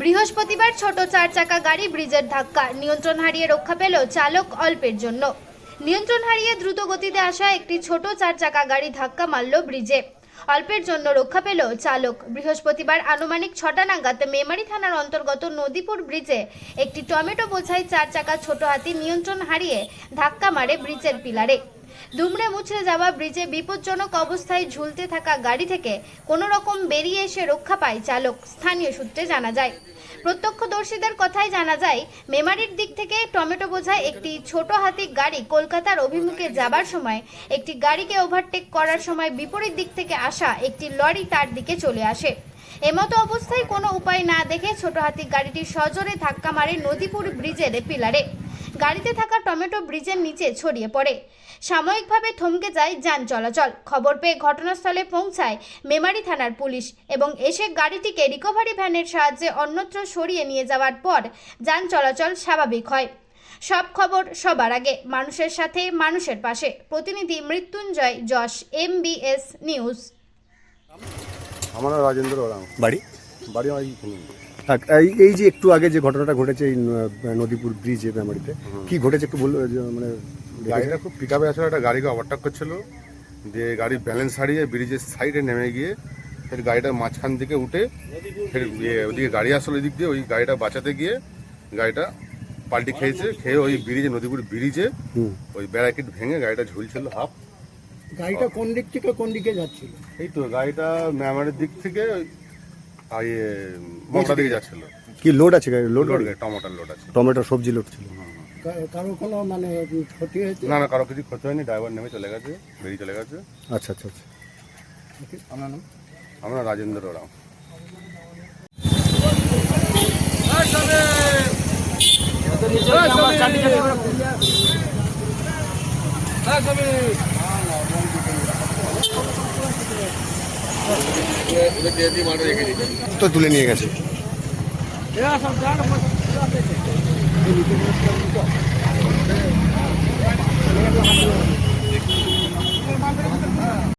বৃহস্পতিবার ছোট চার চাকা গাড়ি ব্রিজের ধাক্কা। নিয়ন্ত্রণ হারিয়ে রক্ষা পেল চালক অল্পের জন্য। নিয়ন্ত্রণ হারিয়ে দ্রুত গতিতে আসা একটি ছোট চার চাকা গাড়ি ধাক্কা মারল ব্রিজে। অল্পের জন্য রক্ষা পেল চালক। বৃহস্পতিবার আনুমানিক ছটা নাগাদ মেমারি থানার অন্তর্গত নদীপুর ব্রিজে একটি টমেটো বোঝাই চার চাকা ছোট হাতি নিয়ন্ত্রণ হারিয়ে ধাক্কা মারে ব্রিজের পিলারে। দুমড়ে মুচড়ে যাওয়া ব্রিজে বিপজ্জনক অবস্থায় ঝুলতে থাকা গাড়ি থেকে কোনো রকম বেরিয়ে এসে রক্ষা পায় চালক, স্থানীয় সূত্রে জানা যায়। প্রত্যক্ষদর্শীদের কথায় জানা যায়, মেমারির দিক থেকে টমেটো বোঝায় একটি ছোট হাতি গাড়ি কলকাতার অভিমুখে যাবার সময় একটি গাড়িকে ওভারটেক করার সময় বিপরীত দিক থেকে আসা একটি লরি তার দিকে চলে আসে। এমতো অবস্থায় কোনো উপায় না দেখে ছোট হাতি গাড়িটি সজোরে ধাক্কা মারে নদীপুর ব্রিজের পিলারে। গাড়িতে থাকা টমেটো ব্রিজের নিচে ছড়িয়ে পড়ে। সাময়িকভাবে থমকে যায় যান চলাচল। খবর পেয়ে ঘটনাস্থলে পৌঁছায় মেমারি থানার পুলিশ এবং এসে গাড়িটিকে রিকভারি ভ্যানের সাহায্যে অন্যত্র সরিয়ে নিয়ে যাওয়ার পর যান চলাচল স্বাভাবিক হয়। সব খবর সবার আগে মানুষের সাথে মানুষের পাশে। প্রতিনিধি মৃত্যুঞ্জয় যশ এমবিএস নিউজ আমার রাজেন্দ্র ওরাং। বাড়ি? বাড়ি আমার এই এই যে একটু আগে যে ঘটনাটা ঘটেছে এই নদীপুর ব্রিজে মেমারিতে কি ঘটেছে একটু বলল যে মানে গাড়িটা খুব পিক আপে আসলে একটা গাড়িকে ওভারটেক করছিল যে গাড়ি ব্যালেন্স হারিয়ে ব্রিজের সাইডে নেমে গিয়ে ফের গাড়িটার মাঝখান থেকে উঠে ফের ইয়ে ওদিকে গাড়ি আসলো ওই দিক দিয়ে ওই গাড়িটা বাঁচাতে গিয়ে গাড়িটা পাল্টি খেয়েছে খেয়ে ওই ব্রিজে নদীপুর ব্রিজে ওই ব্যারাকেট ভেঙে গাড়িটা ঝুলছিল হাফ গাড়িটা কোন দিক থেকে কোন দিকে যাচ্ছিল? এই তো গাড়িটা ম্যামারের দিক থেকে ওই আর ইয়ে মগরা দিকে যাচ্ছিল। কি লোড আছে গাড়ি? লোড লোড টমাটার লোড আছে। টমেটো সবজি লোড ছিল। কারও কোনো মানে ক্ষতি হয়েছে? না না কারও কিছু ক্ষতি হয়নি। ড্রাইভার নেমে চলে গেছে বেরিয়ে চলে গেছে। আচ্ছা আচ্ছা আচ্ছা। আমার নাম? আমরা রাজেন্দ্র রাম তো তুলে নিয়ে গেছে।